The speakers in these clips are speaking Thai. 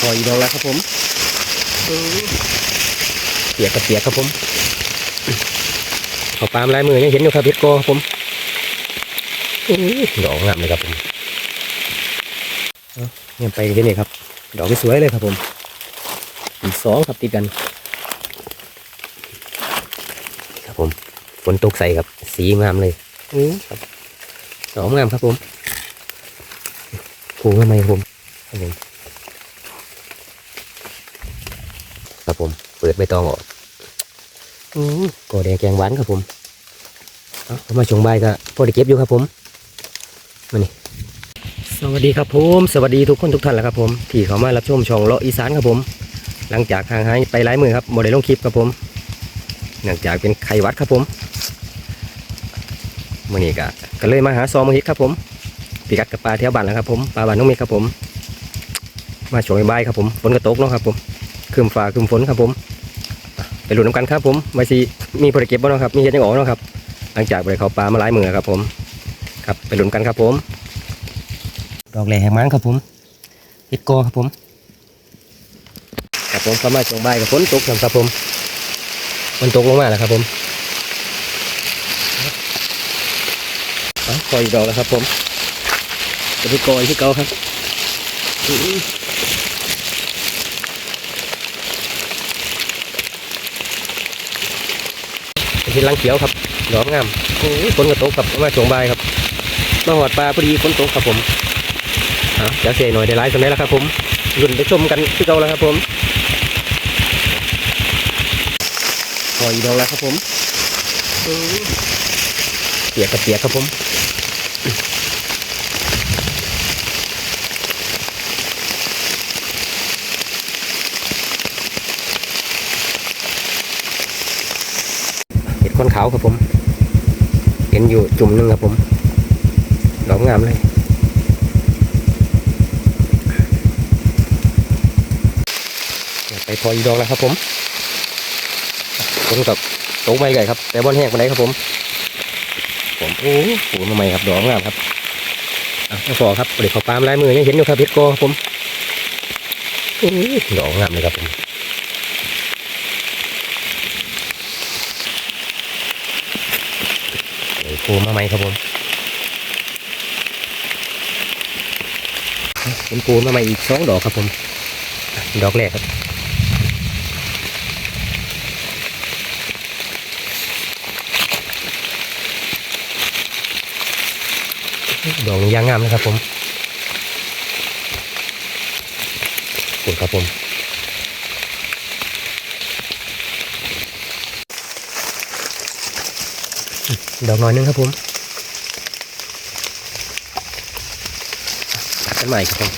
พออีกดอกแล้วครับผมเปียกกับเปียกครับผมเขาปาล์มลายมือยังเห็นอยู่ครับเฮ็ดกอครับผมดอกงามเลยครับผมเนี่ยไปที่นี่ครับ ดอกสวยเลยครับผมอีกสองครับติดกัน ครับผมฝนตกใส่ครับ สีงามเลยอือครับดอกงามครับผมผูกทำไมครับผมครับผม ครับผม เปิดใบตองออกอือก่อแดงแกงหวานครับผมเอาเอามาชงใบก็พอได้เก็บอยู่ครับผมมานี่สวัสดีครับผม สวัสดีทุกคนทุกท่านแหละครับผมที่เขามารับชมช่องเลาะอีสานครับผม หลังจากห่างหายไปหลายมือครับโมได้ลงคลิปครับผมเนื่องจากเป็นไข้หวัดครับผมมื่อนี้ก็ก็เลยมาหาซอมมาฮิตครับผมพิกัดกับปลาแถวบ้านแล้วครับผมปลาบ้านน้องเมฆครับผม มาช่วงบ่ายๆครับผมฝนก็ตกเนาะครับผมคืมฟ้าคืมฝนครับผมอะ ไปลุ้นน้ำกันครับผมมาสิมีผลเก็บบ้างนาะครับมีเห็ดยังออกเนาะครับ หลังจากไปเขาปลามาหลายมือครับ ผม ครับไปลุ้นกันครับผม ดอกแหล่แหงมันครับผมเห็ดกอครับผมครับผมเข้ามาช่วงบ่ายกับฝนตกครับผมฝนตกลงมาแล้วครับผมเอาคอยอีกดอกแล้วครับผมจะไปกออีกที่เก่าครับอื้อ เห็นลังเขียวครับดอกงามโอ้ยฝนกระตกครับมาช่วงบ่ายครับมาหอดปลาพอดีฝนตกครับผมเอจะเสียหน่อยได้ไลฟ์สมัยแล้วครับผมรุ่นไปชมกันที่เก่าแล้วครับผมพออีกดอกแล้วครับผมเปียกกับเปียกครับผม เห็ดคนขาวครับผม เห็นอยู่จุ่มหนึงครับผมดอกงามเลยไปพออีดอกแล้วครับผมฝนกับตกไม่ใหญ่ครับ แต่บอลแห้งไปไหนครับผม ผมโอ้โหมาใหม่ครับดอกงามครับอะไม่พอครับเดี๋ยวขอปามลายมือยังเห็นอยู่ครับเพชรโกครับผมโอ้ดอกงามเลยครับผม เดี๋ยวโคมาใหม่ครับผมอะเป็นโคมาใหม่อีกสองดอกครับผม ดอกแรกครับ ดอกนี้ยางงามนะครับผมขอบคุณครับผม ดอกน้อยหนึงครับผมตัดกันใหม่ครับผม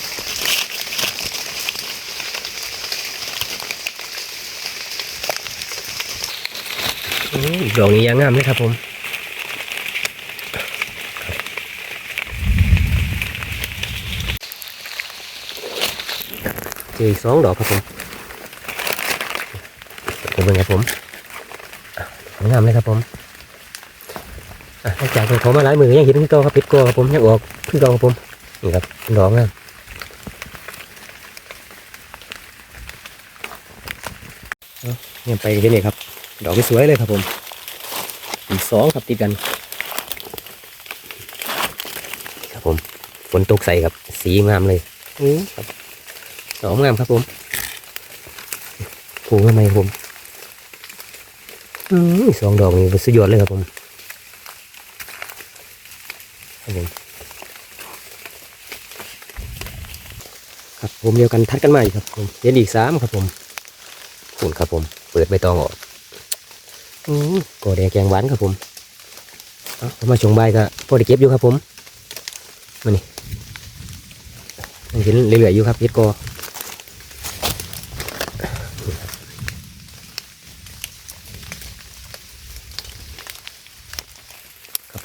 อืมดอกนี้ยางงามเลยครับผมเจออีกสองดอกครับผมผมเป็นครับผมอะสวยงามเลยครับผมอะหลัง จากที่ผมมาหลายมือยังเห็นที่เก่าครับพิษกอครับผมยังออกขึ้นเก่าครับผมนี่ครับดอกงามเอาเนี่ยไปที่นี่ครับ ดอกสวยเลยครับผมอีกสองครับติดกัน ครับผมฝนตกใส่ครับ สีงามเลยอือครับดอกงามครับผมผูกทำไมครับผมอืมสองดอกนี่เป็นสุดยอดเลยครับผม ครับผมครับผมเดียวกันทัดกันใหม่ครับผมเห็นอีกสามครับผมขุนครับผม เปิดใบตองออกอืมก่อแดงแกงหวานครับผมเอาเอามาชงใบก็พอได้เก็บอยู่ครับผมมานี่ยังเห็นเรื่อยๆอยู่ครับเฮ็ดกอ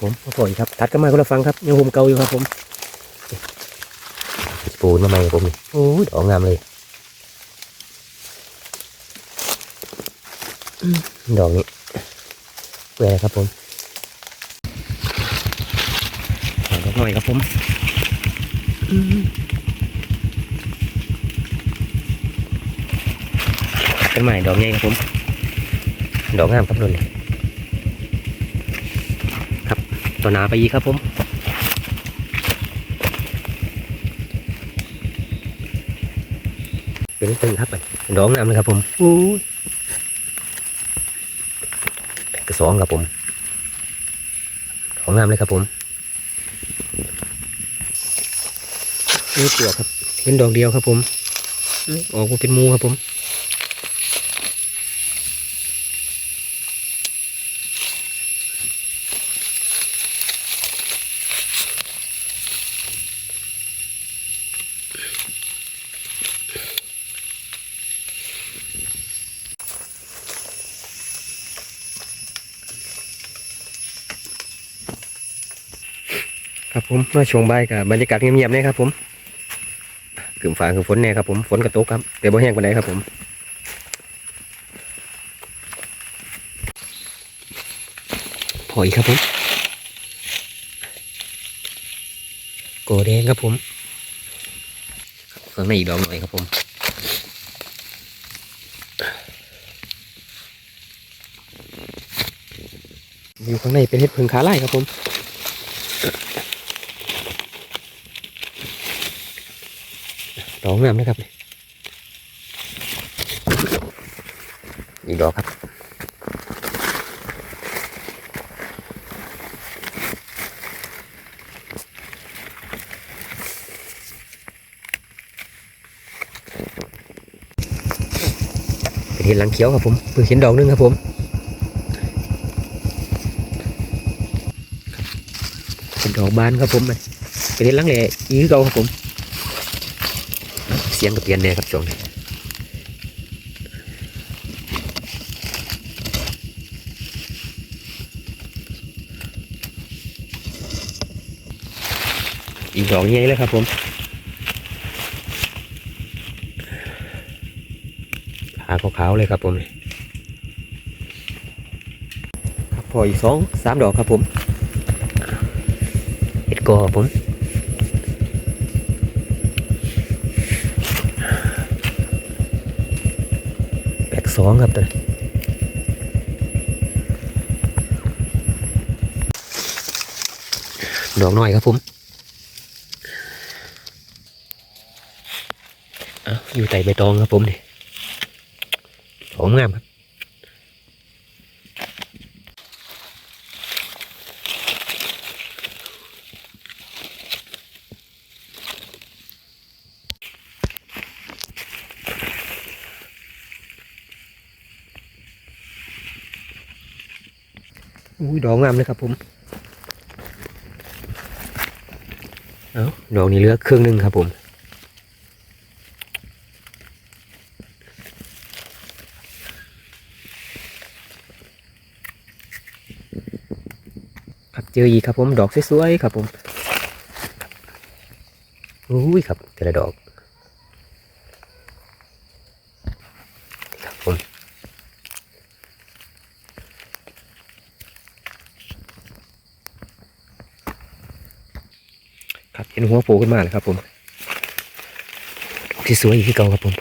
ครับผมมาปล่อยครับตัดกันมาคนละฟังครับยังโฮมเก่าอยู่ครับผมปูนมาใหม่ครับผมนี่โอ้ยดอกงามเลยอืมดอกนี้เปื่อยเลยครับผมขอดอกหน่อยครับผมอืมเป็นไม้ดอกใหญ่ครับผม ดอกงามครับนุ่นครับ ต่อหนาไปอีกครับผมเป็นตึงครับไปดอกงามเลยครับผมอู้กระสองครับผมดอกงามเลยครับผมนี่ตัวครับเป็นดอกเดียวครับผม ออกมาเป็นมูครับผม ครับผมเมื่อช่วงบ่ายกับบรรยากาศเงียบๆเนี่ยครับผมกึ่งฟ้าคือฝนเนี่ยครับผมฝนกระตุกครับแต่บ่แห้งปานใดครับผมพออีกครับผมโกแดงครับผมข้างในอีกดอกหน่อยครับผมอยู่ข้างในเป็นเห็ดผึ่งขาไล่ครับผม ดอกงามนะครับอีกดอกครับเป็นเห็ดหลังเขียวครับผมเพิ่งเห็นดอกหนึงครับผมเป็นดอกบานครับผมเป็นเห็ดหลังแหล่อีกเก่าครับผม เสียงกับเปลี่ยนเนี่ยครับช่วงนี้อีกดอกใหญ่เลยครับผมขาขาวๆเลยครับผมครับพออีกสองสามดอกครับผมเห็ดกอผม สองครับตัวนี้ดอกน้อยครับผมอยู่ใต้ใบตองครับผมนี่ขอมงามครับ อุ้ยดอกงามเลยครับผมเอาดอกนี้เหลือครึ่งหนึ่งครับผมครับเจออีกครับผมดอกสวยๆครับผมอุ้ยครับแต่ละดอกนี่ครับผม ครับเห็นหัวโผล่ขึ้นมาเลยครับผมดอกที่สวยอีกที่เก่าครับผม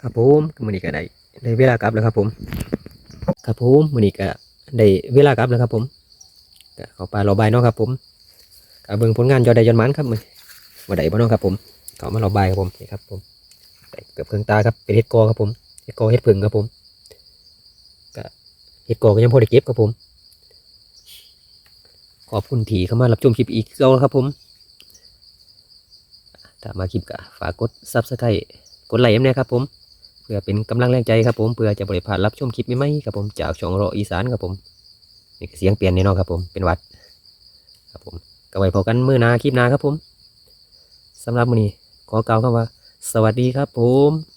ครับผมมือนี้ก็ได้ได้เวลากลับแล้วครับผม ครับผมมือนี้ก็ได้เวลากลับแล้วครับผม ก็เข้าป่ารอบายเนาะครับผมก็เบิ่งผลงานยอดได้ยอดมันครับมือบ่ได้บ่เนาะครับผมเข้ามารอบายครับผมนี่ครับผมเกือบเครื่องตาครับเป็นเห็ดกอครับผมเห็ดกอเห็ดผึ่งครับผมก็เห็ดกอก็ยังพอได้เก็บครับผม ขอบคุณที่เข้ามารับชมคลิปอีกแล้วครับผมถ้ามาคลิปก็ฝากกด subscribe กดไลค์เนี่ยครับผมเพื่อเป็นกำลังแรงใจครับผมเพื่อจะบริพารับชมคลิปใหม่ๆครับผมจากช่องรออีสานครับผม นี่เสียงเปลี่ยนแน่นอนครับผมเป็นวัดครับผมก็ไว้พอกันมื้อนาคลิปนาครับผมสำหรับมื้อนี้ขอกล่าวคำว่า สวัสดีครับผม